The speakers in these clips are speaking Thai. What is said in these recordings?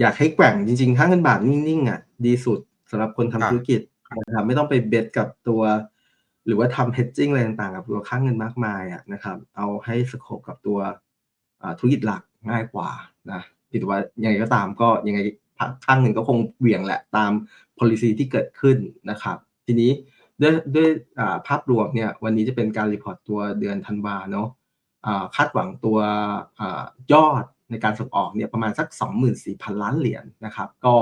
อยากให้แกว่งจริงๆถ้าเงินบาทนิ่งๆอะดีสุดสำหรับคนทำธุรกิจนะครับไม่ต้องไปเบ็ดกับตัว หรือว่าทำ hedging อะไรต่างๆ กับตัวค่างเงินมากมายอะนะครับ เอาให้สโคปกับตัวธุรกิจหลักง่ายกว่านะผิดว่ายังไงก็ตามก็ยังไงค่างเงินก็คงเหวี่ยงแหละตาม policy ที่เกิดขึ้นนะครับ ทีนี้ด้วยด้วยภาพรวมเนี่ยวันนี้จะเป็นการรีพอร์ตตัวเดือนธันวาเนาะคาดหวังตัวยอด ในการส่งออกเนี่ยประมาณสัก 24,000 ล้านเหรียญนนะครับ ก็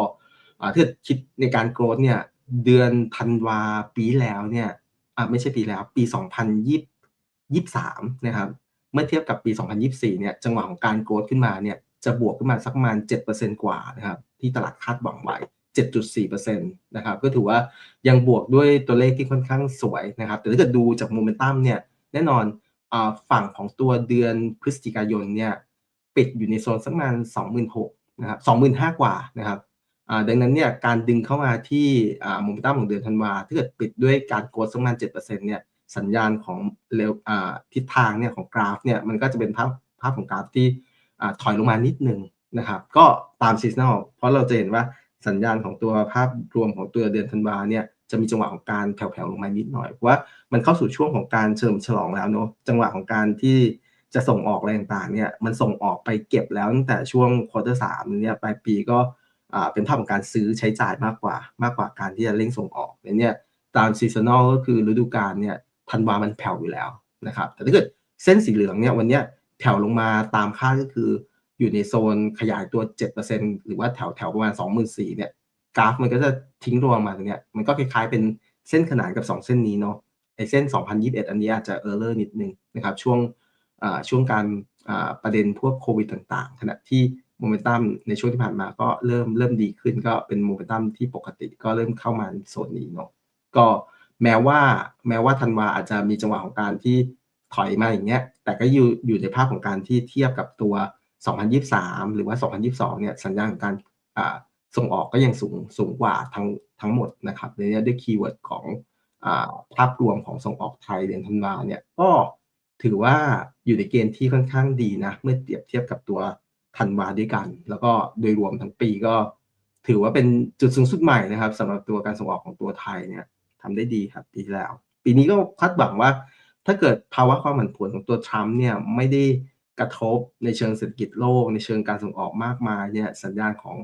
ถ้าคิดในการโกรธเนี่ยเดือนธันวาปีแล้วเนี่ยไม่ใช่ปีแล้วปี 2023 นะครับ เมื่อเทียบกับปี 2024 เนี่ยจังหวะของการโกรธขึ้นมาเนี่ยจะบวกขึ้นมาสักประมาณ 7%กว่านะครับที่ตลาดคาดหวังไว้ 7.4%นะครับก็ถือว่ายังบวกด้วยตัวเลขที่ค่อนข้างสวยนะครับ แต่ถ้าเกิดดูจากโมเมนตัมเนี่ยแน่นอนฝั่งของตัวเดือนพฤศจิกายนเนี่ย ปิดอยู่ในโซนสักประมาณ26,000นะครับ25,000กว่านะครับดังนั้นเนี่ยการดึงเข้ามาที่โมเมนตัมของเดือนธันวาถ้าเกิดปิดด้วยการโกดสักประมาณ7%เนี่ยสัญญาณของเร็วทิศทางเนี่ยของกราฟเนี่ยมันก็จะเป็นภาพภาพของกราฟที่ถอยลงมานิดนึงนะครับก็ตามซีซันอลเพราะเราจะเห็นว่าสัญญาณของตัวภาพรวมของตัวเดือนธันวาเนี่ยจะมีจังหวะของการแผ่วๆลงมานิดหน่อยเพราะว่ามันเข้าสู่ช่วงของการเฉลิมฉลองแล้วเนาะจังหวะของการที่ จะส่งออกอะไรต่างๆเนี่ยมันส่งออกไปเก็บแล้วตั้งแต่ช่วงควอเตอร์สามเนี่ยปลายปีก็เป็นภาพของการซื้อใช้จ่ายมากกว่ามากกว่าการที่จะเร่งส่งออกเนี่ยตามซีซันอลก็คือฤดูกาลเนี่ยธันวามันแผ่วอยู่แล้วนะครับแต่ถ้าเกิดเส้นสีเหลืองเนี่ยวันนี้แผ่วลงมาตามค่าก็คืออยู่ในโซนขยายตัว 7%หรือว่าแถวแถวประมาณ 24,000เนี่ยกราฟมันก็จะทิ้งตัวมาตรงเนี้ยมันก็คล้ายๆเป็นเส้นขนานกับ 2 เส้นนี้เนาะไอเส้น 2021 อันนี้อาจจะเออร์เลอร์นิดนึงนะครับช่วง ช่วงการประเด็นพวกโควิดต่างๆ ขณะที่โมเมนตัมในช่วงที่ผ่านมาก็เริ่มเริ่มดีขึ้น ก็เป็นโมเมนตัมที่ปกติก็เริ่มเข้ามาโซนนี้เนาะก็แม้ว่าแม้ว่าธันวาอาจจะมีจังหวะของการที่ถอยมาอย่างเงี้ย แต่ก็อยู่อยู่ในภาพของการที่เทียบกับตัว 2023 หรือว่า 2022 เนี่ยสัญญาณของการส่งออกก็ยังสูงสูงกว่าทั้งทั้งหมดนะครับในนี้ด้วยคีย์เวิร์ดของภาพรวมของส่งออกไทยเดือนธันวาเนี่ยก็ ถือว่าอยู่ในเกณฑ์ที่ค่อนข้างดีนะ เมื่อเปรียบเทียบกับตัวธันวาด้วยกัน แล้วก็โดยรวมทั้งปีก็ ถือว่าเป็นจุดสูงสุดใหม่นะครับสำหรับตัวการส่งออกของตัวไทยเนี่ยทำได้ดีครับปีที่แล้ว ปีนี้ก็คาดหวังว่า ถ้าเกิดภาวะความผันผวนของตัวทรัมป์เนี่ยไม่ได้กระทบในเชิงเศรษฐกิจโลก ในเชิงการส่งออกมากมายเนี่ยสัญญาณของ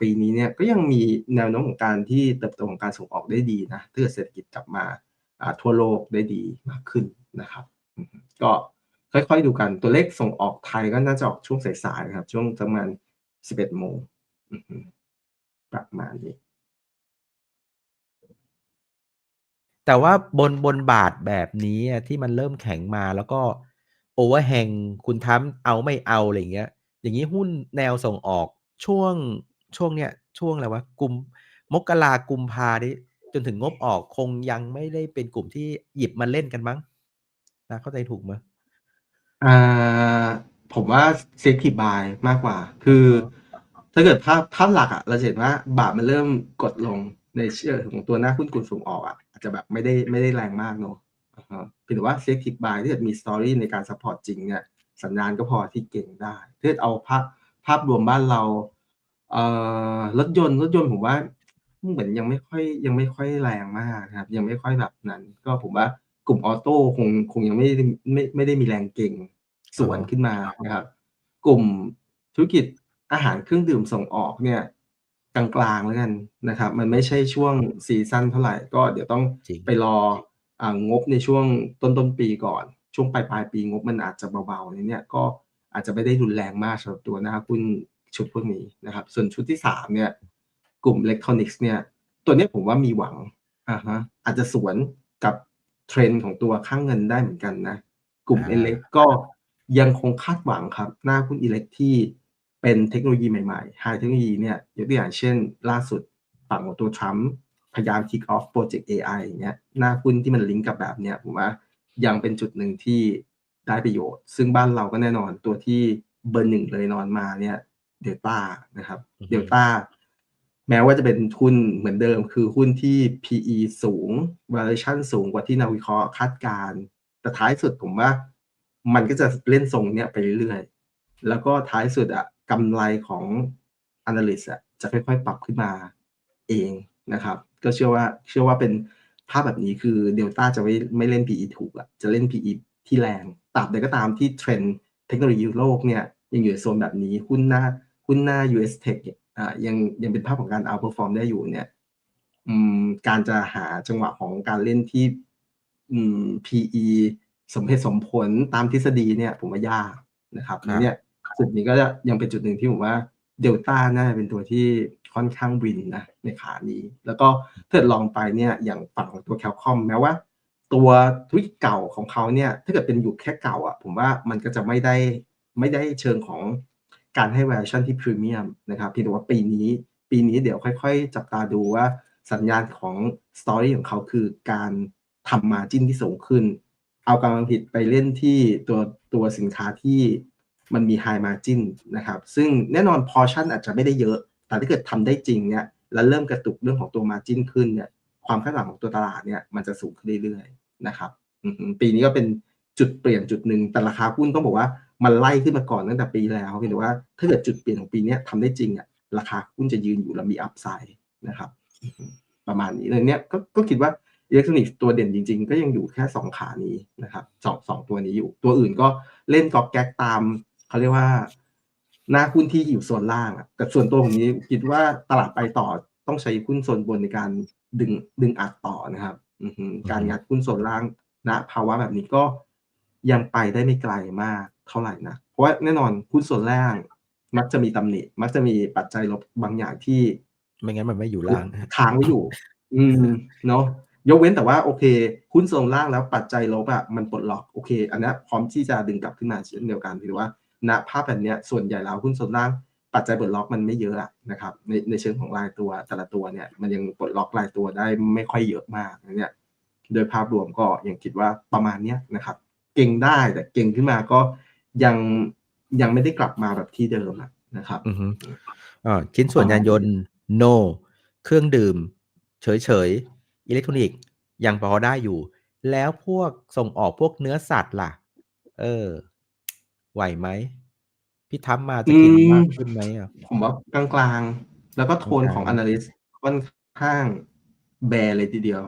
ปีนี้เนี่ยก็ยังมีแนวโน้มของการที่เติบโตของการส่งออกได้ดีนะถ้าเกิดเศรษฐกิจกลับมาทั่วโลกได้ดีมากขึ้นนะครับ ก็ค่อยๆดูกันตัวเลขส่งออกไทยก็น่าจะออกช่วงสายๆครับ ช่วงประมาณ11โมงประมาณนี้ แต่ว่าบนบนบาทแบบนี้ที่มันเริ่มแข็งมาแล้วก็โอเวอร์แฮงคุณทำเอาไม่เอาอะไรเงี้ย อย่างนี้หุ้นแนวส่งออกช่วงช่วงเนี้ยช่วงอะไรวะกลุ่มมกรากุมพาดิจนถึงงบออกคงยังไม่ได้เป็นกลุ่มที่หยิบมาเล่นกันมั้ง นะเข้าใจถูกไหมอ่าผมว่าเซ็กทีบายมากกว่า คือถ้าเกิดภาพภาพหลักอะเราเห็นว่าบาทมันเริ่มกดลงในเชื่อของตัวหน้าหุ้นกลุ่มส่งออกอะอาจจะแบบไม่ได้ไม่ได้แรงมากเนาะเพียงแต่ว่า selective buy ที่เกิดมี story ในการ support จริงเนี่ยสัญญาณก็พอที่เก่งได้ถ้าเอาภาพภาพรวมบ้านเราเอ่อรถยนต์รถยนต์ผมว่าเหมือนยังไม่ค่อยยังไม่ค่อยแรงมากครับ ยังไม่ค่อยแบบนั้น ก็ผมว่า กลุ่มออโต้คงคงยังไม่ไม่ไม่ได้มีแรงเก่งสวนขึ้นมานะครับ กลุ่มธุรกิจอาหารเครื่องดื่มส่งออกเนี่ยกลางๆแล้วกันนะครับ มันไม่ใช่ช่วงซีซั่นเท่าไหร่ก็เดี๋ยวต้องไปรองบในช่วงต้นต้นปีก่อน ช่วงปลายปลายปีงบมันอาจจะเบาๆเนี่ยก็อาจจะไม่ได้รุนแรงมากสำหรับตัวนะครับคุณชุดพวกนี้นะครับ ส่วนชุดที่สามเนี่ยกลุ่มอิเล็กทรอนิกส์เนี่ย ตัวนี้ผมว่ามีหวังอ่าฮะอาจจะสวนกับ เทรนด์ของตัวค่างเงินได้เหมือนกันนะ กลุ่มอิเล็กก็ยังคงคาดหวังครับ หน้าหุ้นอิเล็กที่เป็นเทคโนโลยีใหม่ๆไฮเทคโนโลยีเนี่ยยกตัวอย่างเช่น ล่าสุดฝั่งของตัวทรัมป์พยายาม kick off project AI อย่างเงี้ยหน้าหุ้นที่มันลิงก์กับแบบเนี้ยผมว่ายังเป็นจุดหนึ่งที่ได้ประโยชน์ ซึ่งบ้านเราก็แน่นอนตัวที่เบอร์หนึ่งเลยนอนมาเนี่ยเดลต้านะครับเดลต้า แม้ว่าจะเป็นทุนเหมือนเดิม คือหุ้นที่ PE สูง valuation สูงกว่าที่นักวิเคราะห์คาดการแต่ท้ายสุดผมว่า มันก็จะเล่นทรงเนี้ยไปเรื่อยๆ แล้วก็ท้ายสุดอะกำไรของ analyst อะจะค่อยๆ ปรับขึ้นมาเองนะครับ ก็เชื่อว่าเชื่อว่าเป็นภาพแบบนี้คือเดลต้าจะไม่ไม่เล่น PE ถูกอะจะเล่น PE ที่แรงตราบใดก็ตามที่เทรนด์เทคโนโลยีโลกเนี่ยยังอยู่ในโซนแบบนี้หุ้นหน้าหุ้นหน้า US Tech ยอ่ายังยังเป็นภาพของการ outperform ได้อยู่เนี่ยอืมการจะหาจังหวะของการเล่นที่อืม PE สมเหตุสมผลตามทฤษฎีเนี่ย ผมว่ายากนะครับครับเนี่ยจุดนี้ก็จะยังเป็นจุดหนึ่งที่ผมว่าเดลต้าน่าจะเป็นตัวที่ค่อนข้างวินนะในขานี้ แล้วก็ถ้าเกิดลองไปเนี่ยอย่างฝั่งของตัวแคลคอมแม้ว่า ตัวธุรกิจเก่าของเขาเนี่ยถ้าเกิดเป็นอยู่แค่เก่าอะผมว่ามันก็จะไม่ได้ไม่ได้เชิงของ การให้ valuation ที่พรีเมียมนะครับพียงแต่ว่าปีนี้ ปีนี้เดี๋ยวค่อยๆ จับตาดูว่าสัญญาณของสตอรี่ของเขาคือการทำมาจิ้นที่สูงขึ้น เอากำลังผิดไปเล่นที่ตัวตัวสินค้าที่มันมี high margin นะครับ ซึ่งแน่นอน portion อาจจะไม่ได้เยอะ แต่ถ้าเกิดทำได้จริงเนี่ย แล้วเริ่มกระตุกเรื่องของตัว margin ขึ้นเนี่ย ความคาดหวังของตัวตลาดเนี่ย มันจะสูงขึ้นเรื่อยๆ นะครับ ปีนี้ก็เป็นจุดเปลี่ยนจุดหนึ่ง แต่ราคาหุ้นต้องบอกว่า มันไล่ขึ้นมาก่อนตั้งแต่ปีแล้วเพียงแต่ว่าถ้าเกิดจุดเปลี่ยนของปีนี้ยทำได้จริงอะราคาหุ้นจะยืนอยู่แล้วมีอัพไซด์นะครับ ประมาณนี้เลยเนี่ยก็ก็คิดว่าอิเล็กทรอนิกส์ตัวเด่นจริง ๆ ก็ยังอยู่แค่สองขานี้นะครับสองสองตัวนี้อยู่ ตัวอื่นก็เล่นกอกแก๊กตามเขาเรียกว่า หน้าหุ้นที่อยู่โซนล่างอะแต่ส่วนตัวผมนี้คิดว่าตลาดไปต่อต้องใช้หุ้นโซนบนในการดึงดึงอัดต่อนะครับการงัดหุ้นโซนล่างณภาวะแบบนี้ก็ยังไปได้ไม่ไกลมาก เท่าไหร่นะ เพราะว่าแน่นอนหุ้นโซนล่างมักจะมีตำหนิ มักจะมีปัจจัยลบบางอย่างที่ ไม่งั้นมันไม่อยู่ล่างค้างไว้อยู่ อืมเนาะยกเว้นแต่ว่าโอเคหุ้นโซนล่างแล้วปัจจัยลบอะมันปลดล็อกโอเค อันนี้พร้อมที่จะดึงกลับขึ้นมาเช่นเดียวกันถือว่าณภาพแบบเนี้ยส่วนใหญ่แล้วหุ้นโซนล่างปัจจัยปลดล็อกมันไม่เยอะอะนะครับในในเชิงของรายตัวแต่ละตัวเนี่ยมันยังปลดล็อกรายตัวได้ไม่ค่อยเยอะมากนะเนี่ยโดยภาพรวมก็ยังคิดว่าประมาณเนี้ยนะครับ เก่งได้แต่เก่งขึ้นมาก็ ยังยังไม่ได้กลับมาแบบที่เดิมอะนะครับอือฮึอ่าชิ้นส่วนยานยนต์ no เครื่องดื่ม เฉยๆอิเล็กทรอนิกส์ยังพอได้อยู่ แล้วพวกส่งออกพวกเนื้อสัตว์ล่ะ เออ ไหวไหมพี่ทับมาจะกินอืมมากขึ้นไหมอะผมว่ากลางๆ แล้วก็โทนของกลางๆ analyst ค่อนข้างแบร์เลยทีเดียว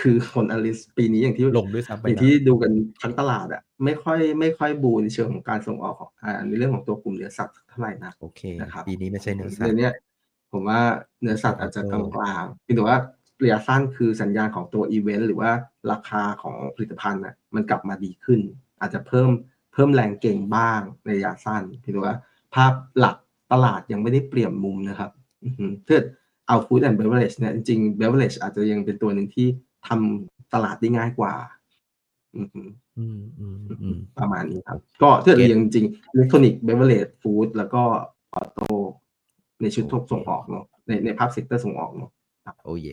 คือคน analyst ปีนี้อย่างที่ลงด้วยซ้ำไปอย่างนะที่ดูกันทั้งตลาดอะไม่ค่อยไม่ค่อยบูในเชิงของการส่งออกของอ่าในเรื่องของตัวกลุ่มเนื้อสัตว์เท่าไหร่นะโอเคนะครับปีนี้ไม่ใช่เนื้อสัตเดี๋ยว์วเนี้ยผมว่าเนื้อสัตว์อาจจะกโอ้ลางๆเพียงแต่ว่าระยะสั้นคือสัญญาณของตัวอีเวนต์หรือว่าราคาของผลิตภัณฑ์น่ะมันกลับมาดีขึ้น อาจจะเพิ่มเพิ่มแรงเก่งบ้างในระยะสั้นเพียงแต่ว่าภาพหลักตลาดยังไม่ได้เปลี่ยนมุมนะครับอือฮึถ้าเอา food and beverage เนี่ยจริงๆ beverage อาจจะยังเป็นตัวหนึ่งที่ ทำตลาดได้ง่ายกว่าอือฮึอืมอืมอืมประมาณนี้ครับ ก็ถ้าเกิดเก็ตเรียงจริงอิเล็กทรอนิกส์เบเวอร์เรจฟู้ดแล้วก็ออโต้ในชุดทบส่งออกเนาะในในภาพเซกเตอร์ส่งออกเนาะโอ้เย